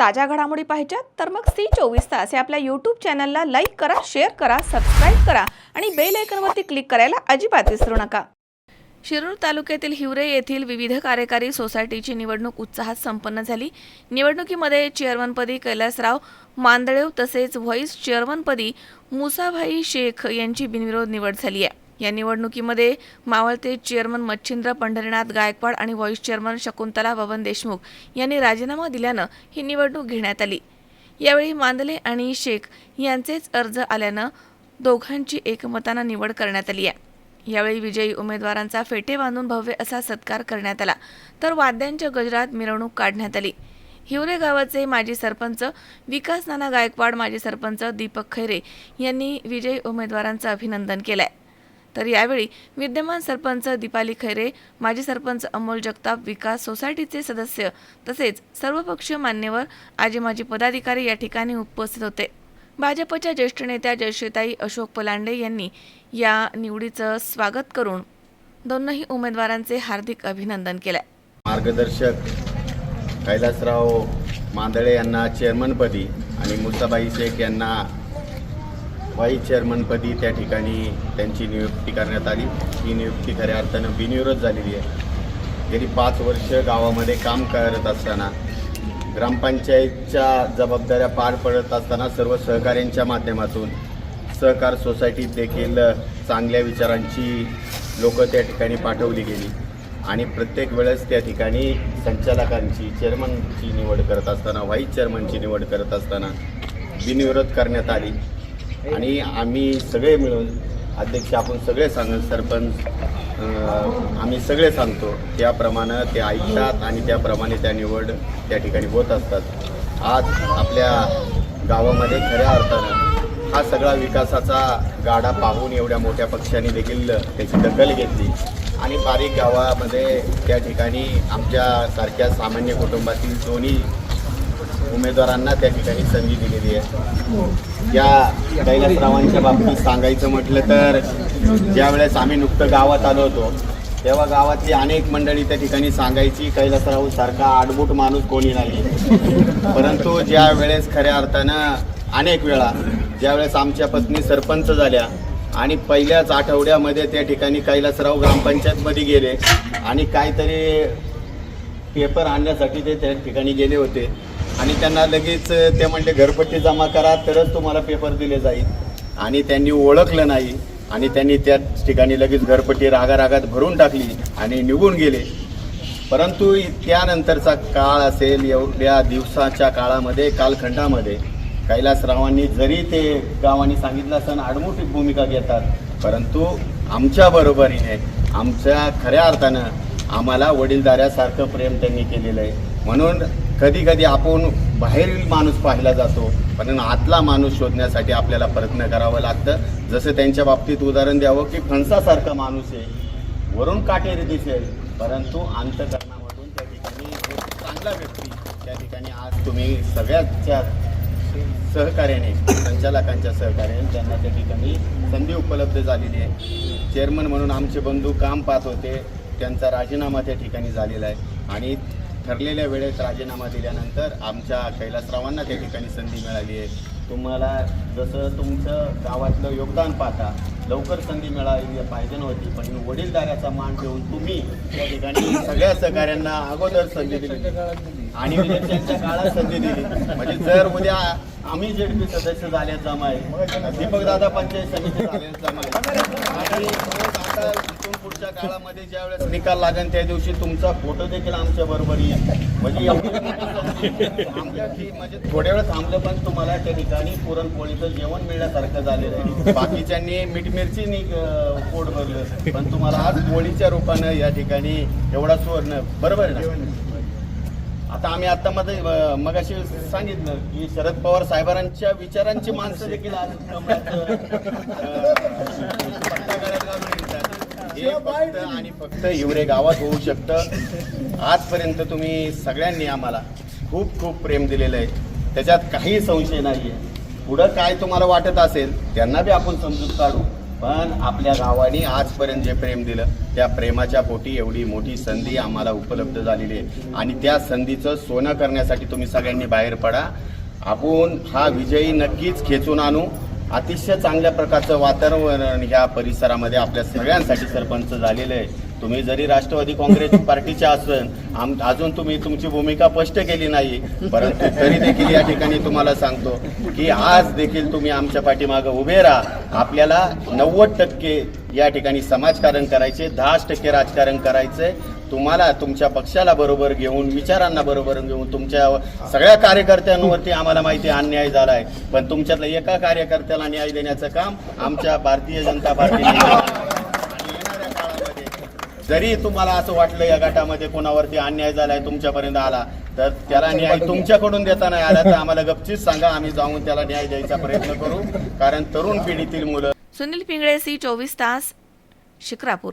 ताज्या घडामोडी पाहिजेत तर मग सी चोवीस तास या आपल्या यूट्यूब चॅनलला लाईक करा शेअर करा सबस्क्राईब करा आणि बेल आयकनवरती क्लिक करायला अजिबात विसरू नका. शिरूर तालुक्यातील हिवरे येथील विविध कार्यकारी सोसायटीची निवडणूक उत्साहात संपन्न झाली. निवडणुकीमध्ये चेअरमनपदी कैलासराव मांदळेव तसेच व्हाईस चेअरमनपदी मुसाभाई शेख यांची बिनविरोध निवड झाली आहे. या निवडणुकीमध्ये मावळते चेअरमन मच्छिंद्र पंढरीनाथ गायकवाड आणि व्हाईस चेअरमन शकुंतला बबन देशमुख यांनी राजीनामा दिल्यानं ही निवडणूक घेण्यात आली. यावेळी मांदले आणि शेख यांचेच अर्ज आल्यानं दोघांची एकमतानं निवड करण्यात आली आहे. यावेळी विजयी उमेदवारांचा फेटे बांधून भव्य असा सत्कार करण्यात आला. तर वाद्यांच्या गजरात मिरवणूक काढण्यात आली. हिवरे गावाचे माजी सरपंच विकास नाना गायकवाड माजी सरपंच दीपक खैरे यांनी विजयी उमेदवारांचं अभिनंदन केलं आहे तर यावेळी विद्यमान सरपंच दीपाली खैरे माजी सरपंच अमोल जगताप विकास सोसायटीचे सदस्य तसेच सर्वपक्षीय मान्यवर आजी माजी पदाधिकारी या ठिकाणी उपस्थित होते. भाजपच्या ज्येष्ठ नेत्या जयश्रीताई अशोक पलांडे यांनी या निवडीचं स्वागत करून दोनही उमेदवारांचे हार्दिक अभिनंदन केलंय. मार्गदर्शक कैलासराव मांदळे यांना चेअरमनपदी आणि मुसाबाई शेख यांना व्हाईस चेअरमनपदी त्या ठिकाणी त्यांची नियुक्ती करण्यात आली. ही नियुक्ती खऱ्या अर्थानं बिनविरोध झालेली आहे. गेली पाच वर्ष गावामध्ये काम करत असताना ग्रामपंचायतच्या जबाबदाऱ्या पार पडत असताना सर्व सहकाऱ्यांच्या माध्यमातून सहकार सोसायटीत देखील चांगल्या विचारांची लोकं त्या ठिकाणी पाठवली गेली. आणि प्रत्येक वेळेस त्या ठिकाणी संचालकांची चेअरमनची निवड करत असताना व्हाईस चेअरमनची निवड करत असताना बिनविरोध करण्यात आली. आणि आम्ही सगळे मिळून अध्यक्ष आपण सगळे सांगत सरपंच आम्ही सगळे सांगतो त्याप्रमाणे ते ऐकतात आणि त्याप्रमाणे त्या निवड त्या ठिकाणी होत असतात. आज आपल्या गावामध्ये खऱ्या अर्थानं हा सगळा विकासाचा गाडा पाहून एवढ्या मोठ्या पक्षाने देखील त्याची दखल घेतली. आणि बारीक गावामध्ये त्या ठिकाणी आमच्यासारख्या सामान्य कुटुंबातील दोन्ही उमेदवारांना त्या ठिकाणी संधी दिलेली आहे. या कैलासरावांच्या बाबतीत सांगायचं म्हटलं तर ज्यावेळेस आम्ही नुकतं गावात आलो होतो तेव्हा गावातली अनेक मंडळी त्या ठिकाणी सांगायची कैलासराव सारखा आडबूट माणूस कोणी नाही. परंतु ज्या वेळेस खऱ्या अर्थानं अनेक वेळा ज्यावेळेस आमच्या पत्नी सरपंच झाल्या आणि पहिल्याच आठवड्यामध्ये त्या ठिकाणी कैलासराव ग्रामपंचायतमध्ये गेले आणि काहीतरी पेपर आणण्यासाठी ते त्या ठिकाणी गेले होते आणि त्यांना लगेच ते म्हणले घरपट्टी जमा करा तरच तुम्हाला पेपर दिले जाईल. आणि त्यांनी ओळखलं नाही. आणि त्यांनी त्या ठिकाणी लगेच घरपट्टी रागारागात भरून टाकली आणि निघून गेले. परंतु त्यानंतरचा काळ असेल एवढ्या दिवसाच्या काळामध्ये कालखंडामध्ये कैलासरावांनी जरी ते गावांनी सांगितलं असताना आडमोठी भूमिका घेतात परंतु आमच्या बरोबरीने आमच्या खऱ्या अर्थानं आम्हाला वडीलधाऱ्यासारखं प्रेम त्यांनी केलेलं आहे. म्हणून कधी कधी आपण बाहेरील माणूस पाहिला जातो पण आतला माणूस शोधण्यासाठी आपल्याला प्रयत्न करावं लागतं. जसं त्यांच्या बाबतीत उदाहरण द्यावं की फणसासारखा माणूस आहे. वरून काटेरी दिसेल परंतु अंतकरणामधून त्या ठिकाणी चांगला व्यक्ती त्या ठिकाणी आज तुम्ही सगळ्याच्या सहकार्याने संचालकांच्या सहकार्याने त्यांना त्या ठिकाणी संधी उपलब्ध झालेली आहे. चेअरमन म्हणून आमचे बंधू काम पाहत होते. त्यांचा राजीनामा त्या ठिकाणी झालेला आहे. आणि ठरलेल्या वेळेत राजीनामा दिल्यानंतर आमच्या कैलासरावांना त्या ठिकाणी संधी मिळाली आहे. तुम्हाला जसं तुमचं गावातलं योगदान पाहता लवकर संधी मिळाली पाहिजे नव्हती पण वडीलधाऱ्याचा मान ठेवून तुम्ही त्या ठिकाणी सगळ्या सहकाऱ्यांना अगोदर संधी दिली. आणि त्यांच्या काळात संधी दिली. म्हणजे जर उद्या आम्ही जेडपी सदस्य झाले जमाय दीपक दादा पंचायत समिती झाले जमा आहे इथून पुढच्या काळामध्ये ज्या वेळेस निकाल लागेल त्या दिवशी तुमचा फोटो देखील आमच्या बरोबर येईल म्हणजे म्हणजे थोड्या वेळ थांबलं पण तुम्हाला त्या ठिकाणी पुरणपोळीचं जेवण मिळण्यासारखं झालेलं आहे. बाकीच्यांनी मीठ मिरची पोट भरलं. पण तुम्हाला आज पोळीच्या रूपानं या ठिकाणी एवढा सुवर्ण बरोबर आहे ना? आता आम्ही आता मध्ये मग मगाशी सांगितलं की शरद पवार साहेबांच्या विचारांची माणसं देखील आज हे फक्त आणि फक्त हिवरे गावात होऊ शकतं. आजपर्यंत तुम्ही सगळ्यांनी आम्हाला खूप खूप प्रेम दिलेलं आहे. त्याच्यात काही संशय नाही आहे पुढं काय तुम्हाला वाटत असेल त्यांना बी आपण समजूत काढू. पण आपल्या गावाने आजपर्यंत जे प्रेम दिलं त्या प्रेमाच्या पोटी एवढी मोठी संधी आम्हाला उपलब्ध झालेली आहे. आणि त्या संधीचं सोनं करण्यासाठी तुम्ही सगळ्यांनी बाहेर पडा. आपण हा विजयी नक्कीच खेचून आणू. अतिशय चांगल्या प्रकारचं वातावरण ह्या परिसरामध्ये आपल्या सगळ्यांसाठी सरपंच झालेलं आहे तुम्ही जरी राष्ट्रवादी काँग्रेस पार्टीचे असून आम अजून तुम्ही तुमची भूमिका स्पष्ट केली नाही परंतु तरी देखील या ठिकाणी तुम्हाला सांगतो की आज देखील तुम्ही आमच्या पाठीमागं उभे राहा. आपल्याला नव्वद टक्के या ठिकाणी समाजकारण करायचे दहा टक्के राजकारण करायचंय तुम्हाला तुमच्या पक्षाला बरोबर घेऊन विचारांना बरोबर घेऊन तुमच्या सगळ्या कार्यकर्त्यांवरती आम्हाला माहिती अन्याय झाला आहे पण तुमच्यातल्या एका कार्यकर्त्याला न्याय देण्याचं काम आमच्या भारतीय जनता पार्टीने जरी तुम्हाला असं वाटलं या गटामध्ये कोणावरती अन्याय झालाय तुमच्यापर्यंत आला तर त्याला न्याय तुमच्याकडून देता नाही आला तर आम्हाला गपचीच सांगा आम्ही जाऊन त्याला न्याय द्यायचा प्रयत्न करू. कारण तरुण पिढीतील मुलं सुनील पिंगळे सी चोवीस तास शिक्रापूर.